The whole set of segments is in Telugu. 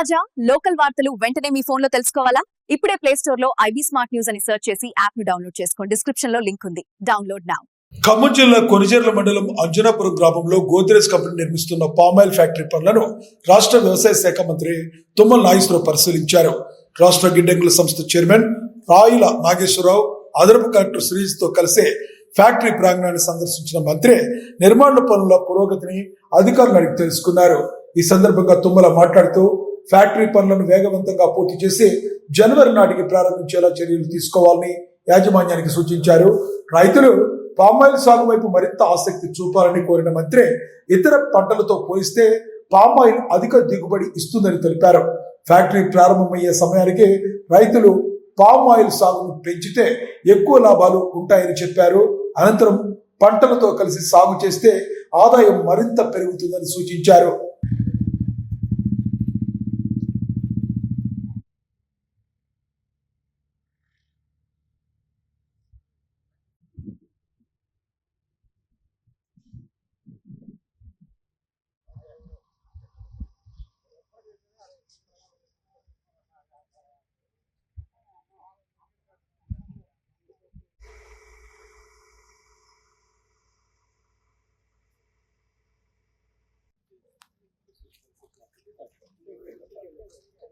తాజా లోకల్ వార్తలు వెంటనే మీ ఫోన్లో తెలుసుకోవాలా? ఇప్పుడే ప్లే స్టోర్లో ఐబీ స్మార్ట్ న్యూస్ అని సెర్చ్ చేసి యాప్ను డౌన్లోడ్ చేసుకోండి. డిస్క్రిప్షన్లో లింక్ ఉంది. డౌన్లోడ్ నౌ ఖమ్మం జిల్లా కొనిజర్ల మండలం అంజనాపురం గ్రామంలో గోద్రేజ్ కంపెనీ నిర్మిస్తున్న పామాయిల్ ఫ్యాక్టరీ పనులను రాష్ట్ర వ్యవసాయ శాఖ మంత్రి తుమ్మల నాగేశ్వరరావు పరిశీలించారు. రాష్ట్ర గిడ్డంగుల సంస్థ చైర్మన్ రాయిల నాగేశ్వరరావు అదనపు కలెక్టర్ శ్రీజ్తో కలిసి ఫ్యాక్టరీ ప్రాంగణాన్ని సందర్శించిన మంత్రి నిర్మాణ పనుల పురోగతిని అధికారులు అడిగి తెలుసుకున్నారు. ఈ సందర్భంగా తుమ్మల మాట్లాడుతూ ఫ్యాక్టరీ పనులను వేగవంతంగా పూర్తి చేసి జనవరి నాటికి ప్రారంభించేలా చర్యలు తీసుకోవాలని యాజమాన్యానికి సూచించారు. రైతులు పామాయిల్ సాగు వైపు మరింత ఆసక్తి చూపాలని కోరిన మంత్రి ఇతర పంటలతో పోలిస్తే పామాయిల్ అధిక దిగుబడి ఇస్తుందని తెలిపారు. ఫ్యాక్టరీ ప్రారంభమయ్యే సమయానికి రైతులు పామాయిల్ సాగును పెంచితే ఎక్కువ లాభాలు ఉంటాయని చెప్పారు. అనంతరం పంటలతో కలిసి సాగు చేస్తే ఆదాయం మరింత పెరుగుతుందని సూచించారు.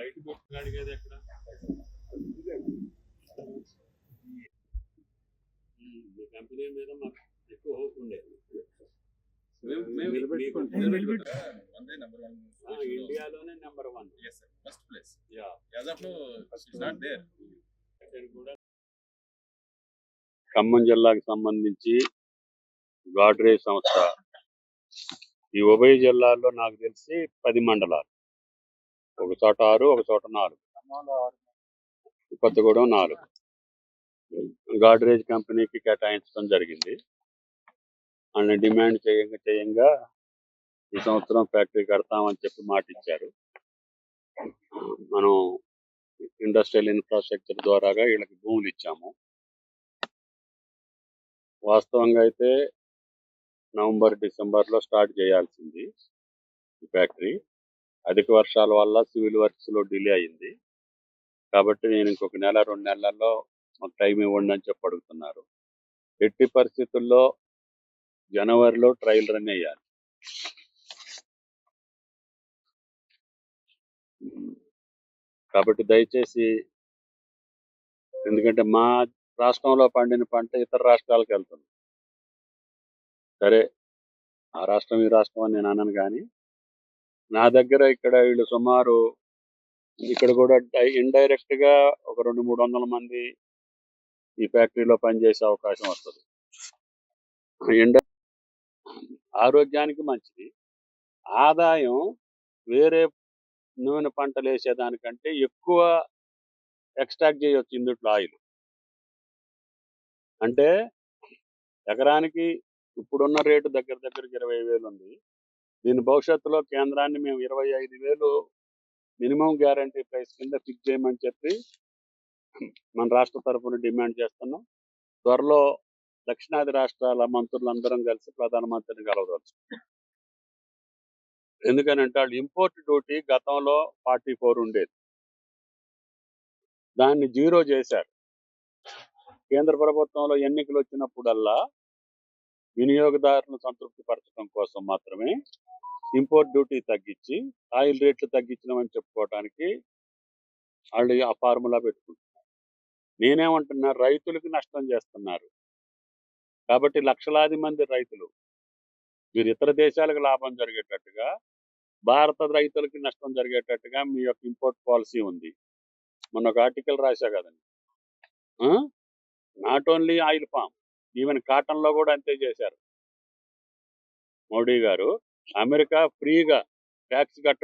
బయట పెట్టుకుని అడిగేది ఎక్కడ? మీ కంపెనీ మీద మాకు ఎక్కువ హోప్ ఉండేది ఇండియాలోనే నెంబర్ వన్ ఉంది. Yes, sir. First place. Yeah. As of now, it's not there. ఇక్కడ కూడా ఖమ్మం జిల్లాకు సంబంధించి గాడ్రేజ్ సంస్థ. ఈ ఉభయ జిల్లాల్లో నాకు తెలిసి పది మండలాలు. చోట ఆరు ఒక చోట నాలుగు. కొత్తగూడెం నాలుగు. గాడ్రేజ్ కంపెనీకి కేటాయించడం జరిగింది. అండ్ డిమాండ్ చేయంగా చేయంగా ఈ సంవత్సరం ఫ్యాక్టరీ కడతామని చెప్పి మాట ఇచ్చారు మనం ఇండస్ట్రియల్ ఇన్ఫ్రాస్ట్రక్చర్ ద్వారాగా వీళ్ళకి భూములు ఇచ్చాము. వాస్తవంగా అయితే నవంబర్ డిసెంబర్లో స్టార్ట్ చేయాల్సింది ఈ ఫ్యాక్టరీ. అధిక వర్షాల వల్ల సివిల్ వర్క్స్లో డిలే అయింది. కాబట్టి నేను ఇంకొక నెల రెండు నెలల్లో మాకు టైం ఇవ్వండి అని చెప్పి అడుగుతున్నారు. ఎట్టి పరిస్థితుల్లో జనవరిలో ట్రయల్ రన్ అయ్యాలి కాబట్టి దయచేసి ఎందుకంటే మా రాష్ట్రంలో పండిన పంట ఇతర రాష్ట్రాలకు వెళ్తుంది. సరే ఆ రాష్ట్రం ఈ రాష్ట్రం అని నేను అనను కానీ నా దగ్గర ఇక్కడ వీళ్ళు సుమారు ఇక్కడ కూడా ఇండైరెక్ట్గా ఒక రెండు మూడు వందల మంది ఈ ఫ్యాక్టరీలో పనిచేసే అవకాశం వస్తుంది. ఇండ- ఆరోగ్యానికి మంచిది. ఆదాయం వేరే నూనె పంటలు వేసేదానికంటే ఎక్కువ ఎక్స్ట్రాక్ట్ చేయవచ్చు ఇందుట్లో ఆయిల్. అంటే ఎకరానికి ఇప్పుడున్న రేటు దగ్గర దగ్గర ఇరవై వేలు ఉంది. దీని భవిష్యత్తులో కేంద్రాన్ని మేము ఇరవై ఐదు వేలు మినిమం గ్యారంటీ ప్రైస్ కింద ఫిక్స్ చేయమని చెప్పి మన రాష్ట్ర తరఫున డిమాండ్ చేస్తున్నాం. త్వరలో దక్షిణాది రాష్ట్రాల మంత్రులందరం కలిసి ప్రధానమంత్రిని కలవదలుచు ఎందుకనంటే వాళ్ళు ఇంపోర్ట్ డ్యూటీ గతంలో ఫార్టీ ఫోర్ ఉండేది. దాన్ని జీరో చేశారు. కేంద్ర ప్రభుత్వంలో ఎన్నికలు వచ్చినప్పుడల్లా వినియోగదారులను సంతృప్తి పరచడం కోసం మాత్రమే ఇంపోర్ట్ డ్యూటీ తగ్గించి ఆయిల్ రేట్లు తగ్గించినామని చెప్పుకోవడానికి వాళ్ళు ఆ ఫార్ములా పెట్టుకుంటున్నారు. నేనేమంటున్నా రైతులకు నష్టం చేస్తున్నారు. కాబట్టి లక్షలాది మంది రైతులు మీరు ఇతర దేశాలకు లాభం జరిగేటట్టుగా భారత రైతులకి నష్టం జరిగేటట్టుగా మీ యొక్క ఇంపోర్ట్ పాలసీ ఉంది. మొన్న ఒక ఆర్టికల్ రాశా కదండి. Not only oil palm even కాటన్లో కూడా అంతే చేశారు. మోడీ గారు అమెరికా ఫ్రీగా ట్యాక్స్ కట్ట